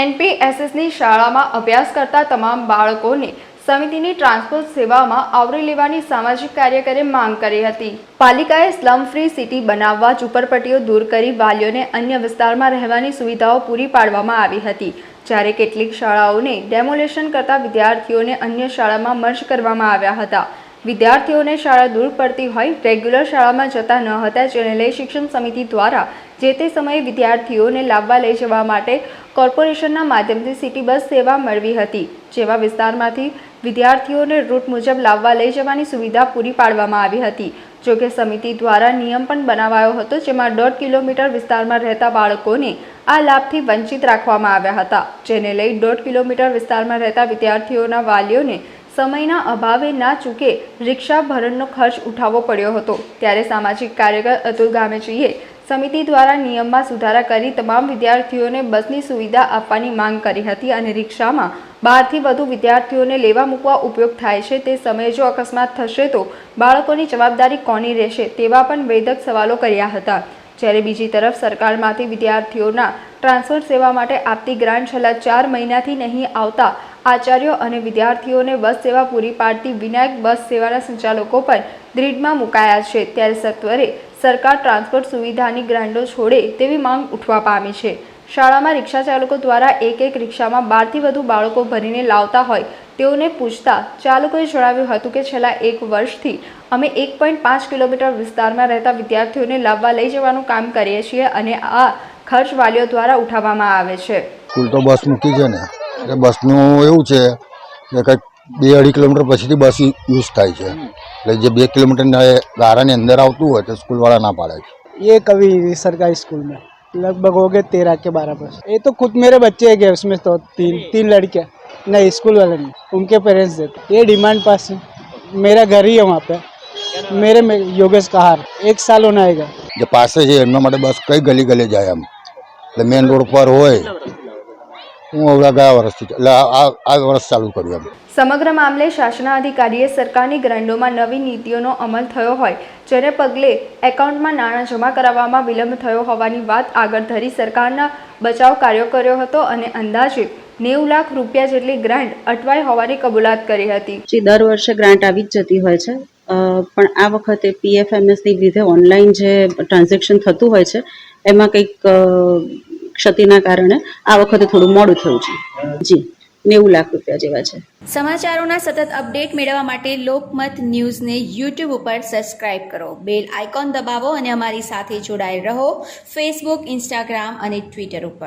એનપીએસએસની શાળામાં અભ્યાસ કરતા તમામ બાળકોને સમિતિની ટ્રાન્સપોર્ટ સેવામાં આવરી લેવાની સામાજિક કાર્યકરે માંગ કરી હતી. પાલિકાએ સ્લમ ફ્રી સિટી બનાવવા ઝુંપડપટ્ટીઓ દૂર કરી વાલીઓને અન્ય વિસ્તારમાં રહેવાની સુવિધાઓ પૂરી પાડવામાં આવી હતી. જ્યારે કેટલીક શાળાઓને ડેમોલેશન કરતા વિદ્યાર્થીઓને અન્ય શાળામાં મર્જ કરવામાં આવ્યા હતા. વિદ્યાર્થીઓને શાળા દૂર પડતી હોય, રેગ્યુલર શાળામાં જતા ન હતા, જેને લઈ શિક્ષણ સમિતિ દ્વારા જે તે સમયે વિદ્યાર્થીઓને લાવવા લઈ જવા માટે કોર્પોરેશનના માધ્યમથી સિટી બસ સેવા મળવી હતી. જેવા વિસ્તારમાંથી વિદ્યાર્થીઓને રૂટ મુજબ લાવવા લઈ જવાની સુવિધા પૂરી પાડવામાં આવી હતી. જોકે સમિતિ દ્વારા નિયમ પણ બનાવાયો હતો, જેમાં દોઢ કિલોમીટર વિસ્તારમાં રહેતા બાળકોને આ લાભથી વંચિત રાખવામાં આવ્યા હતા. જેને લઈ દોઢ કિલોમીટર વિસ્તારમાં રહેતા વિદ્યાર્થીઓના વાલીઓને સમયના અભાવે ના ચૂકે રિક્ષા ભરણનો ખર્ચ ઉઠાવવો પડ્યો હતો. ત્યારે સામાજિક કાર્યકર અતુલ ગામેચીએ સમિતિ દ્વારા નિયમમાં સુધારા કરી તમામ વિદ્યાર્થીઓને બસની સુવિધા આપવાની માંગ કરી હતી અને રિક્ષામાં બારથી વધુ વિદ્યાર્થીઓને લેવા મૂકવા ઉપયોગ થાય છે તે સમયે જો અકસ્માત થશે તો બાળકોની જવાબદારી કોની રહેશે તેવા પણ વેધક સવાલો કર્યા હતા. જ્યારે બીજી તરફ સરકારમાંથી વિદ્યાર્થીઓના ટ્રાન્સફર સેવા માટે આપતી ગ્રાન્ટ છેલ્લા ચાર મહિનાથી નહીં આવતા આચાર્યો અને વિદ્યાર્થીઓને બસ સેવા પૂરી પાડતી વિનાયક બસ સેવાના સંચાલકો પણ ગ્રીડમાં મુકાયા છે. ત્યારે સત્વરે સરકાર ટ્રાન્સપોર્ટ સુવિધાની ગ્રાન્ટો છોડે તેવી માંગ ઉઠવા પામી છે. શાળામાં રિક્ષા ચાલકો દ્વારા એક એક રિક્ષામાં બારથી વધુ બાળકો ભરીને લાવતા હોય તેઓને પૂછતા ચાલકોએ જણાવ્યું હતું કે છેલ્લા એક વર્ષથી અમે એક પોઈન્ટ પાંચ કિલોમીટર વિસ્તારમાં રહેતા વિદ્યાર્થીઓને લાવવા લઈ જવાનું કામ કરીએ છીએ અને આ ખર્ચ વાલીઓ દ્વારા ઉઠાવવામાં આવે છે સ્કૂલ તો બસ મૂકી છે ને એટલે બસનું એવું છે કે કંઈક બે અઢી કિલોમીટર પછીથી બસ યુઝ થાય છે એટલે જે બે કિલોમીટરના ગારાની અંદર આવતું હોય તો સ્કૂલવાળા ના પાડે છે ये कभी सरकारी स्कूल में लगभग हो गए तेरह के बारह परसेंट ये तो खुद मेरे बच्चे हैं गए उसमें तो तीन तीन लड़के नहीं स्कूल वाले नहीं उनके पेरेंट्स देते ये डिमांड पास है मेरा घर ही है वहाँ पे मेरे में योगेश कहार एक साल होना आएगा જે પાસે છે એમના માટે બસ કઈ ગલી ગલી જાય એમ એટલે મેઇન રોડ પર હોય હું હવે ગયા વર્ષથી એટલે આ આ- આ વર્ષ ચાલુ કર્યું એમ સમગ્ર મામલે શાસનાધિકારીએ સરકારની ગ્રાન્ટોમાં નવી નીતિઓનો અમલ થયો હોય જેને પગલે એકાઉન્ટમાં નાણાં જમા કરાવવામાં વિલંબ થયો હોવાની વાત આગળ ધરી સરકારના બચાવ કાર્યો કર્યો હતો અને અંદાજે નેવું લાખ રૂપિયા જેટલી ગ્રાન્ટ અટવાઈ હોવાની કબૂલાત કરી હતી. જે દર વર્ષે ગ્રાન્ટ આવી જ જતી હોય છે. પણ આ વખતે પીએફએમએસની લીધે ઓનલાઈન જે ટ્રાન્ઝેક્શન થતું હોય છે એમાં કંઈક ક્ષતિના કારણે આ વખતે થોડું મોડું થયું છે. જી નેવું લાખ રૂપિયા જેવા છે. સમાચારોના સતત અપડેટ મેળવવા માટે લોકમત ન્યૂઝને યુટ્યુબ ઉપર સબસ્ક્રાઇબ કરો. બેલ આઇકોન દબાવો અને અમારી સાથે જોડાયેલ રહો. ફેસબુક ઇન્સ્ટાગ્રામ અને ટ્વિટર ઉપર.